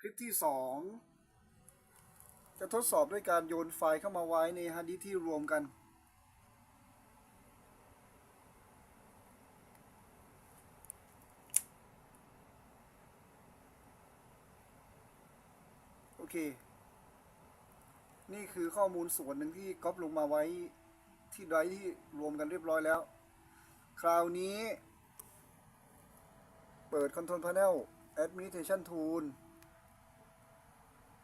คลิปที่ 2 จะทดสอบด้วยการโยนไฟล์เข้ามาไว้ในฮาร์ดดิสที่รวมกัน โอเค นี่คือข้อมูลส่วนหนึ่งที่ก๊อปลงมาไว้ที่ไดร์ที่รวมกันเรียบร้อยแล้ว คราวนี้ เปิด Control Panel Administration Tool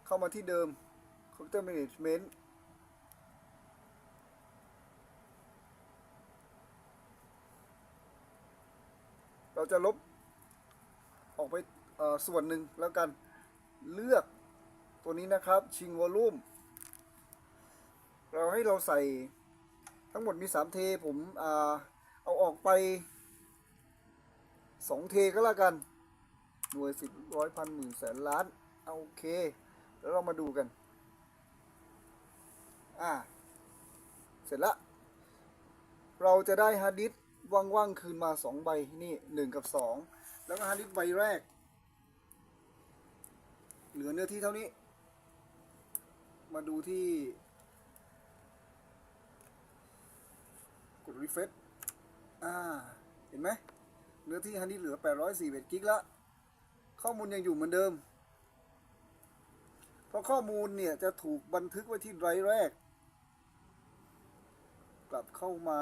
เข้ามาที่เดิม Computer Management เราจะลบออกไปส่วนหนึ่งแล้วกันเลือกตัวนี้นะครับชิงวอลลุ่มเราให้เราใส่ทั้งหมดมี 3 เท ผมอเอาออกไป 2 เทก็แล้วกัน หน่วยสิบร้อยพันหมื่นแสนล้านเอาโอเค แล้วเรามาดูกัน อ่า เสร็จละ เราจะได้ฮาร์ดดิสว่างๆคืนมา 2 ใบ นี่1กับ 2 แล้วก็ฮาร์ดดิสใบแรก เหลือเนื้อที่เท่านี้ มาดูที่ กด refresh อ่า เห็นไหมเนื้อที่ฮันนี่เหลือ841กิกละ ข้อมูลยังอยู่เหมือนเดิม ราะข้อมูลเนี่ยจะถูกบันทึกไว้ที่ไรแรก กลับเข้ามา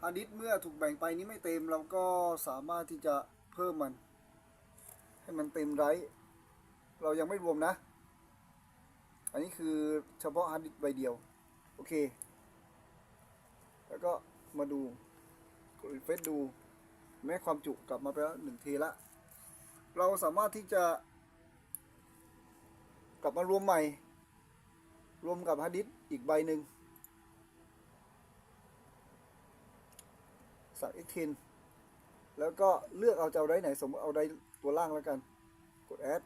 ฮาร์ดดิสเมื่อถูกแบ่งไปนี้ไม่เต็มเราก็สามารถที่จะเพิ่มมัน ให้มันเต็มไร เรายังไม่รวมนะ อันนี้คือเฉพาะฮาร์ดดิสใบเดียว โอเค แล้วก็มาดูกดเฟซดู แม้ความจุกลับมาไปแล้วหนึ่งเทละ เราสามารถที่จะ กลับมารวมใหม่ รวมกับฮาร์ดดิสอีกใบหนึ่งสั่ง X10 แล้วก็เลือกเอาจะเอาได้ไหน สมมติเอาได้ตัวล่างแล้วกัน กด add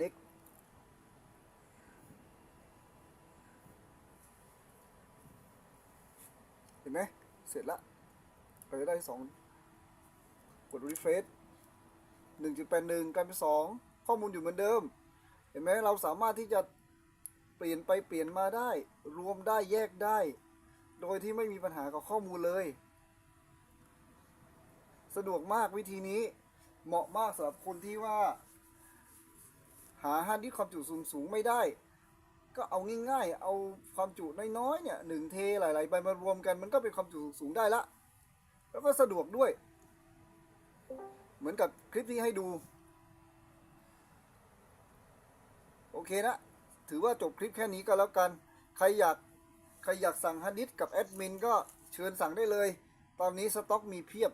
next เห็นไหมเสร็จละเราจะได้สอง ด refresh หนึ่งจุดแปดหนึ่งกลายเป็นสองข้อมูลอยู่เหมือนเดิม เห็นไหมเราสามารถที่จะเปลี่ยนไปเปลี่ยนมาได้ รวมได้แยกได้ โดยที่ไม่มีปัญหากับข้อมูลเลย สะดวกมากวิธีนี้เหมาะมากสำหรับคนที่ว่า หาฮาร์ดดิสความจุสูงสูงไม่ได้ ก็เอาง่ายๆ เอาความจุน้อยๆเนี่ยหนึ่งเทหลายๆใบมารวมกันมันก็เป็นความจุสูงได้ละ แล้วก็สะดวกด้วย เหมือนกับคลิปที่ให้ดู โอเคนะ ถือว่าจบคลิปแค่นี้ก็แล้วกัน ใครอยากใครอยากสั่งฮันดิสก์กับแอดมินก็เชิญสั่งได้เลย ตอนนี้สต็อกมีเพียบ